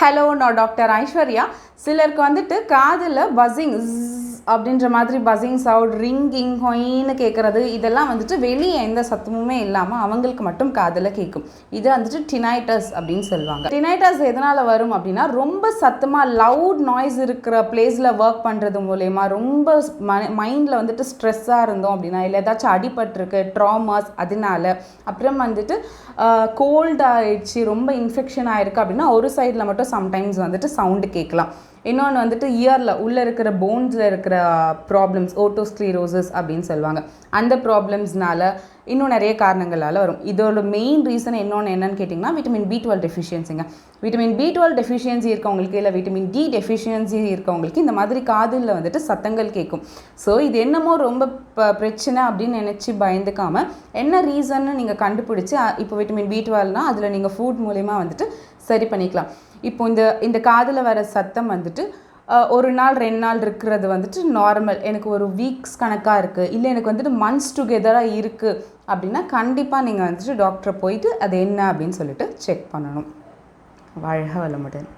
Hello நான் doctor Aishwarya. சிலருக்கு வந்துட்டு காதில் பஸ்ஸிங் அப்படின்ற மாதிரி பஸ்ஸிங் சவுட் ரிங்கிங் ஹொயின்னு கேட்குறது இதெல்லாம் வந்துட்டு வெளியே எந்த சத்தமுமே இல்லாமல் அவங்களுக்கு மட்டும் காதில் கேட்கும் இது வந்துட்டு டினைட்டஸ் அப்படின்னு சொல்லுவாங்க. டினைட்டஸ் எதனால் வரும் அப்படின்னா ரொம்ப சத்தமாக லவுட் நாய்ஸ் இருக்கிற பிளேஸில் ஒர்க் பண்ணுறது மூலயமா ரொம்ப மைண்டில் வந்துட்டு ஸ்ட்ரெஸ்ஸாக இருந்தோம் அப்படின்னா இல்லை ஏதாச்சும் அடிபட்டிருக்கு ட்ராமாஸ் அதனால அப்புறம் வந்துட்டு கோல்ட் ஆயிடுச்சு ரொம்ப இன்ஃபெக்ஷன் ஆயிருக்கு அப்படின்னா ஒரு சைடில் மட்டும் சம்டைம்ஸ் வந்துட்டு சவுண்டு கேட்கலாம் இன்னொன்று வந்துட்டு இயரில் உள்ளே இருக்கிற போன்ஸில் இருக்கிற ப்ராப்ளம்ஸ் ஓட்டோஸ்க்ளீரோசஸ் அப்படின்னு சொல்லுவாங்க. அந்த ப்ராப்ளம்ஸ்னால இன்னும் நிறைய காரணங்களால் வரும். இதோட மெயின் ரீசன் இன்னொன்று என்னன்னு கேட்டிங்கன்னா விட்டமின் பி டுவெல் டெஃபிஷியன்சிங்க விட்டமின் பி டுவெல் டெஃபிஷியன்சி இருக்கவங்களுக்கு இல்லை விட்டமின் டி டெஃபிஷியன்சி இருக்கவங்களுக்கு இந்த மாதிரி காதில் வந்துட்டு சத்தங்கள் கேட்கும் ஸோ இது என்னமோ ரொம்ப ப பிரச்சனை அப்படின்னு நினச்சி பயந்துக்காமல் என்ன ரீசன்னு நீங்கள் கண்டுபிடிச்சி இப்போ விட்டமின் பி டுவெல்னால் அதில் நீங்கள் ஃபுட் மூலிமா வந்துட்டு சரி பண்ணிக்கலாம். இப்போ இந்த இந்த காதில் வர சத்தம் வந்துட்டு ஒரு நாள் ரெண்டு நாள் இருக்கிறது வந்துட்டு நார்மல் எனக்கு ஒரு வீக்ஸ் கணக்காக இருக்குது இல்லை எனக்கு வந்துட்டு மந்த்ஸ் டுகெதராக இருக்குது அப்படின்னா கண்டிப்பாக நீங்கள் வந்துட்டு டாக்டரை போயிட்டு அது என்ன அப்படின்னு சொல்லிட்டு செக் பண்ணணும். வாழ்க வளமுடன்.